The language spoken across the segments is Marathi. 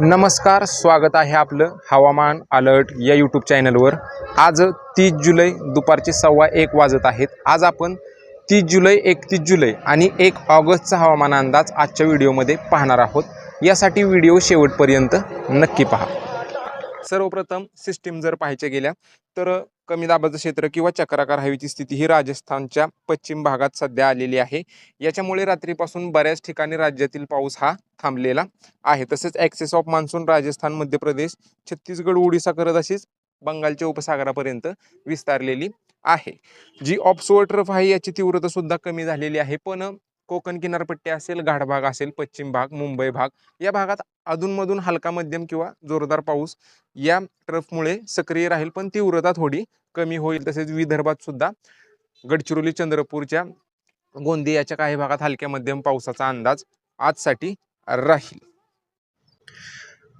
नमस्कार स्वागत आहे आपलं हवामान अलर्ट या यूट्यूब चॅनलवर. आज तीस जुलै दुपारचे सव्वा एक वाजत आहेत. आज आपण तीस जुलै एकतीस जुलै आणि एक ऑगस्टचा हवामान अंदाज आजच्या व्हिडिओमध्ये पाहणार आहोत. यासाठी व्हिडिओ शेवटपर्यंत नक्की पहा. सर्वप्रथम सिस्टीम जर पाहायच्या गेल्या तर कमी दाबाचं क्षेत्र किंवा चक्राकार हवेची स्थिती ही राजस्थानच्या पश्चिम भागात सध्या आलेली आहे. याच्यामुळे रात्रीपासून बऱ्याच ठिकाणी राज्यातील पाऊस हा थांबलेला आहे. तसेच excess of monsoon Rajasthan Madhya Pradesh Chhattisgarh Odisha करत अशीच बंगालच्या उपसागरापर्यंत विस्तारलेली आहे. जी ऑफसोअर ट्रफ आहे याची तीव्रता सुद्धा कमी झालेली आहे. पण कोकण किनारपट्टी असेल घाट भाग असेल पश्चिम भाग मुंबई भाग या भागात अधूनमधून हलका मध्यम किंवा जोरदार पाऊस या ट्रफमुळे सक्रिय राहील पण तीव्रता थोडी कमी होईल. तसेच विदर्भात सुद्धा गडचिरोली चंद्रपूरच्या गोंदियाच्या काही भागात हलक्या मध्यम पावसाचा अंदाज आजसाठी राहील.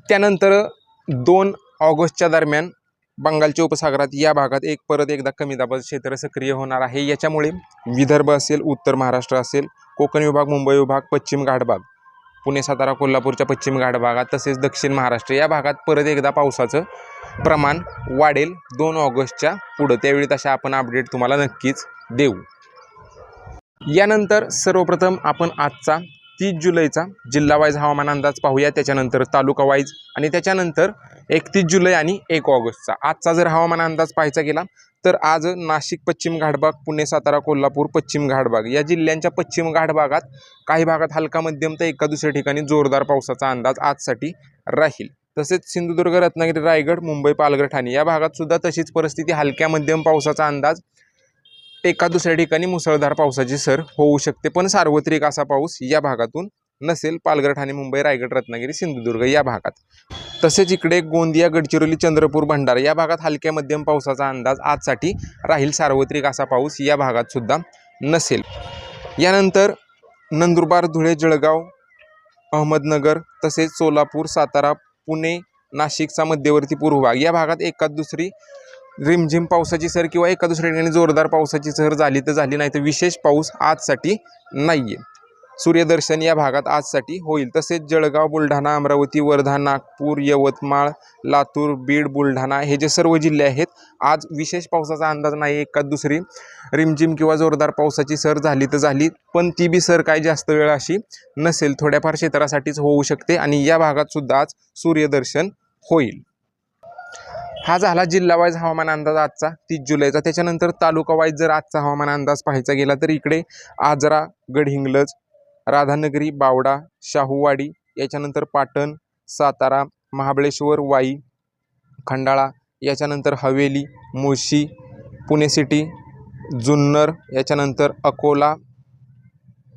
त्यानंतर दोन ऑगस्टच्या दरम्यान बंगालच्या उपसागरात या भागात एक परत एकदा कमी दाबाचं क्षेत्र सक्रिय होणार आहे. याच्यामुळे विदर्भ असेल उत्तर महाराष्ट्र असेल कोकण विभाग मुंबई विभाग पश्चिम घाट भाग पुणे सातारा कोल्हापूरच्या पश्चिम घाट भागात तसेच दक्षिण महाराष्ट्र या भागात परत एकदा पावसाचं प्रमाण वाढेल. दोन ऑगस्टच्या पुढं. त्यावेळी तशा आपण अपडेट तुम्हाला नक्कीच देऊ. यानंतर सर्वप्रथम आपण आजचा तीस जुलैचा जिल्हा वाईज हवामान अंदाज पाहूया. त्याच्यानंतर तालुका वाईज आणि त्याच्यानंतर एकतीस जुलै आणि एक ऑगस्टचा. आजचा जर हवामान अंदाज पाहायचा गेला तर आज नाशिक पश्चिम घाटभाग पुणे सातारा कोल्हापूर पश्चिम घाटभाग या जिल्ह्यांच्या पश्चिम घाट भागात काही भागात हलका मध्यम तर एका दुसऱ्या ठिकाणी जोरदार पावसाचा अंदाज आजसाठी राहील. तसेच सिंधुदुर्ग रत्नागिरी रायगड मुंबई पालघर ठाणे या भागात सुद्धा तशीच परिस्थिती हलक्या मध्यम पावसाचा अंदाज एका दुसऱ्या ठिकाणी मुसळधार पावसाची सर होऊ शकते. पण सार्वत्रिक असा पाऊस या भागातून नसेल. पालघर ठाणे मुंबई रायगड रत्नागिरी सिंधुदुर्ग या भागात. तसेच इकडे गोंदिया गडचिरोली चंद्रपूर भंडारा या भागात हलक्या मध्यम पावसाचा अंदाज आजसाठी राहील सार्वत्रिक असा पाऊस या भागात सुद्धा नसेल. यानंतर नंदुरबार धुळे जळगाव अहमदनगर तसेच सोलापूर सातारा पुणे नाशिकचा मध्यवर्ती पूर्व भाग या भागात एकाच दुसरी रिमझिम पावसाची सर किंवा एका दुसऱ्या ठिकाणी जोरदार पावसाची सर झाली तर झाली नाही तर विशेष पाऊस आजसाठी नाही आहे सूर्यदर्शन या भागात आजसाठी होईल. तसेच जळगाव बुलढाणा अमरावती वर्धा नागपूर यवतमाळ लातूर बीड बुलढाणा हे जे सर्व जिल्हे आहेत आज विशेष पावसाचा अंदाज नाही एकाच दुसरी रिमझिम किंवा जोरदार पावसाची सर झाली तर झाली पण ती बी सर काय जास्त वेळ अशी नसेल थोड्याफार क्षेत्रासाठीच होऊ शकते आणि या भागात सुद्धा आज सूर्यदर्शन होईल. हा झाला जिल्हावाईज हवामान अंदाज आजचा तीस जुलैचा. त्याच्यानंतर तालुकावाईज जर आजचा हवामान अंदाज पाहायचा गेला तर इकडे आजरा गडहिंग्लज राधानगरी बावडा शाहूवाडी याच्यानंतर पाटण सातारा महाबळेश्वर वाई खंडाळा याच्यानंतर हवेली मुळशी पुणे सिटी जुन्नर याच्यानंतर अकोला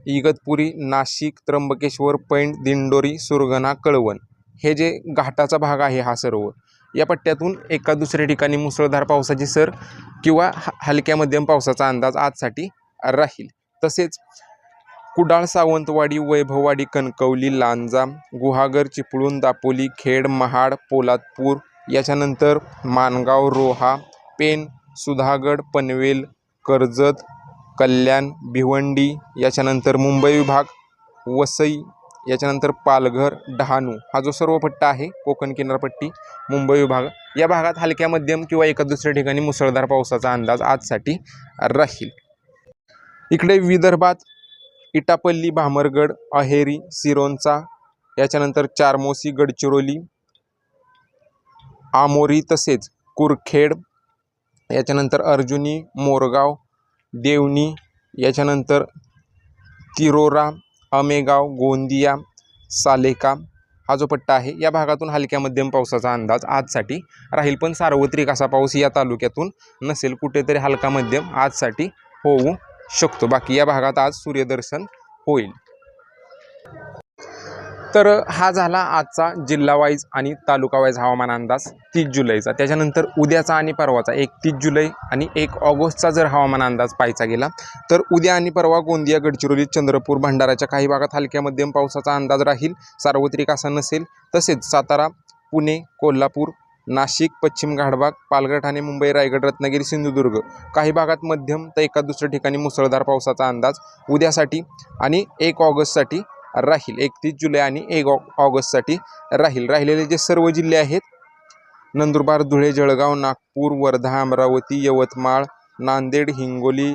इगतपुरी नाशिक त्र्यंबकेश्वर पैंड दिंडोरी सुरगणा कळवण. हे जे घाटाचा भाग आहे हा सर्व या पट्ट्यातून एका दुसऱ्या ठिकाणी मुसळधार पावसाची सर किंवा हलक्या मध्यम पावसाचा अंदाज आजसाठी राहील. तसेच कुडाळ सावंतवाडी वैभववाडी कणकवली लांजा गुहागर चिपळूण दापोली खेड महाड पोलादपूर याच्यानंतर मानगाव रोहा पेन सुधागड पनवेल कर्जत कल्याण भिवंडी याच्यानंतर मुंबई विभाग वसई याच्यानंतर पालघर डहाणू. हा जो सर्व पट्टा आहे कोकण किनारपट्टी मुंबई विभाग या भागात हलक्या मध्यम किंवा एका दुसऱ्या ठिकाणी मुसळधार पावसाचा अंदाज आजसाठी राहील. इकडे विदर्भात इटापल्ली भामरगड अहेरी सिरोंचा याच्यानंतर चारमोसी गडचिरोली आमोरी तसेच कुरखेड याच्यानंतर अर्जुनी मोरगाव देवणी याच्यानंतर तिरोरा अमेगाव गोंदिया सालेका हा जो पट्टा आहे या भागातून हलक्या मध्यम पावसाचा अंदाज आजसाठी राहील. पण सार्वत्रिक असा पाऊस या तालुक्यातून नसेल कुठेतरी हलका मध्यम आजसाठी होऊ शकतो. बाकी या भागात आज सूर्यदर्शन होईल. तर हा झाला आजचा जिल्हावाईज आणि तालुकावाईज हवामान अंदाज तीस जुलैचा. त्याच्यानंतर उद्याचा आणि परवाचा. एक तीस जुलै आणि एक ऑगस्टचा जर हवामान अंदाज पाहायचा गेला तर उद्या आणि परवा गोंदिया गडचिरोली चंद्रपूर भंडाराच्या काही भागात हलक्या मध्यम पावसाचा अंदाज राहील. सार्वत्रिक असा नसेल तसेच सातारा पुणे कोल्हापूर नाशिक पश्चिम घाटभाग पालघर ठाणे मुंबई रायगड रत्नागिरी सिंधुदुर्ग. काही भागात मध्यम तर एका दुसऱ्या ठिकाणी मुसळधार पावसाचा अंदाज उद्यासाठी आणि एक ऑगस्टसाठी राहील. एकतीस जुलै आणि एक ऑगस्टसाठी राहील. राहिलेले जे सर्व जिल्हे आहेत नंदुरबार धुळे जळगाव नागपूर वर्धा अमरावती यवतमाळ नांदेड हिंगोली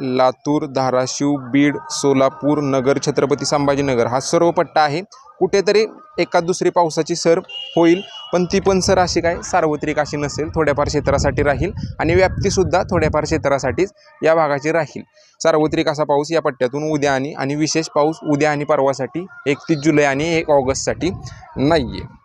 लातूर धाराशिव बीड सोलापूर नगर छत्रपती संभाजीनगर हा सर्व पट्टा आहे. कुठेतरी एका दुसरी पावसाची सर होईल पण ती पण सर अशी काय सार्वत्रिक अशी नसेल थोड्याफार क्षेत्रासाठी राहील आणि व्याप्तीसुद्धा थोड्याफार क्षेत्रासाठीच या भागाची राहील. सार्वत्रिक असा पाऊस या पट्ट्यातून उद्या आणि आणि विशेष पाऊस उद्या आणि परवासाठी एकतीस जुलै आणि एक ऑगस्टसाठी नाही आहे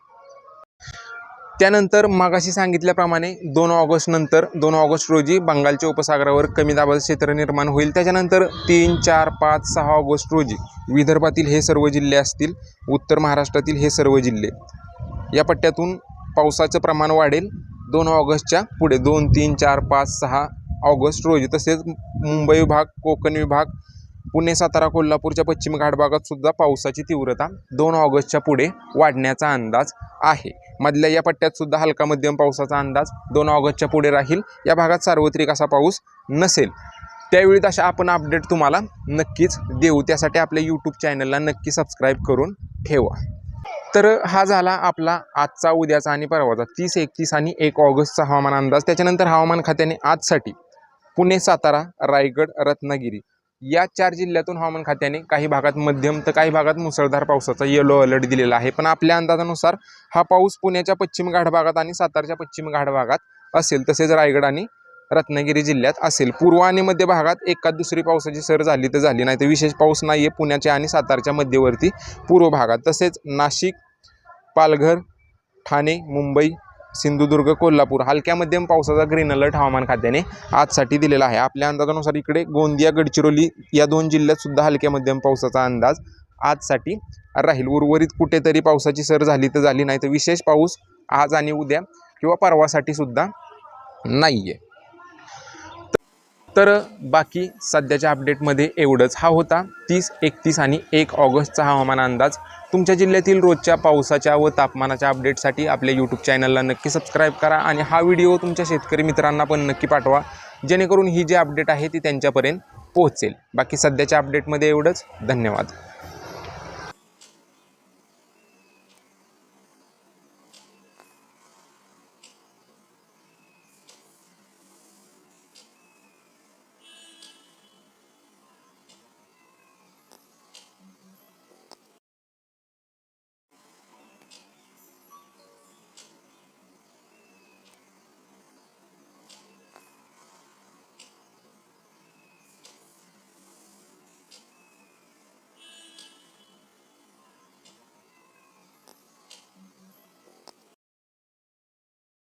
त्यानंतर मागाशी सांगितल्याप्रमाणे दोन ऑगस्ट नंतर दोन ऑगस्ट रोजी बंगालच्या उपसागरावर कमी दाबाचं क्षेत्र निर्माण होईल. त्याच्यानंतर तीन चार पाच सहा ऑगस्ट रोजी विदर्भातील हे सर्व जिल्हे असतील उत्तर महाराष्ट्रातील हे सर्व जिल्हे. या पट्ट्यातून पावसाचं प्रमाण वाढेल दोन ऑगस्टच्या पुढे. दोन तीन चार पाच सहा ऑगस्ट रोजी. तसेच मुंबई विभाग कोकण विभाग पुणे सातारा कोल्हापूरच्या पश्चिम घाटभागात सुद्धा पावसाची तीव्रता दोन ऑगस्टच्या पुढे वाढण्याचा अंदाज आहे. मधल्या या पट्ट्यात सुद्धा हलका मध्यम पावसाचा अंदाज दोन ऑगस्टच्या पुढे राहील. या भागात सार्वत्रिक असा पाऊस नसेल. त्यावेळी तशा आपण अपडेट तुम्हाला नक्कीच देऊ. त्यासाठी आपल्या यूट्यूब चॅनलला नक्की सबस्क्राईब करून ठेवा. तर हा झाला आपला आजचा उद्याचा आणि परवाचा. तीस एकतीस आणि एक ऑगस्टचा हवामान अंदाज. त्याच्यानंतर हवामान खात्याने आजसाठी पुणे सातारा रायगड रत्नागिरी या चार जिल्ह्यातून हवामान खात्याने काही भागात मध्यम तर काही भागात मुसळधार पावसाचा येलो अलर्ट दिलेला आहे. पण आपल्या अंदाजानुसार हा पाऊस पुण्याच्या पश्चिम घाट भागात आणि सातारच्या पश्चिम घाट भागात असेल तसेच रायगड आणि रत्नागिरी जिल्ह्यात असेल. पूर्व आणि मध्य भागात एकाच दुसरी पावसाची सर झाली तर झाली नाही तर विशेष पाऊस नाही आहे पुण्याच्या आणि सातारच्या मध्यवर्ती पूर्व भागात. तसेच नाशिक पालघर ठाणे मुंबई सिंधुदुर्ग कोल्हापूर हलक्या मध्यम पावसाचा ग्रीन अलर्ट हवामान खात्याने आजसाठी दिलेला आहे. आपल्या अंदाजानुसार इकडे गोंदिया गडचिरोली या दोन जिल्ह्यात सुद्धा हलक्या मध्यम पावसाचा अंदाज आजसाठी राहील. उर्वरित कुठेतरी पावसाची सर झाली तर झाली नाही तर विशेष पाऊस आज आणि उद्या किंवा परवासाठी सुद्धा नाही आहे तर बाकी सध्याच्या अपडेटमध्ये एवढंच. हा होता तीस एकतीस आणि एक ऑगस्टचा हवामान अंदाज. तुमच्या जिल्ह्यातील रोजच्या पावसाच्या व तापमानाच्या अपडेटसाठी आपल्या यूट्यूब चॅनलला नक्की सबस्क्राईब करा आणि हा व्हिडिओ तुमच्या शेतकरी मित्रांना पण नक्की पाठवा. जेणेकरून ही जी अपडेट आहे ती त्यांच्यापर्यंत पोहोचेल. बाकी सध्याच्या अपडेटमध्ये एवढंच. धन्यवाद.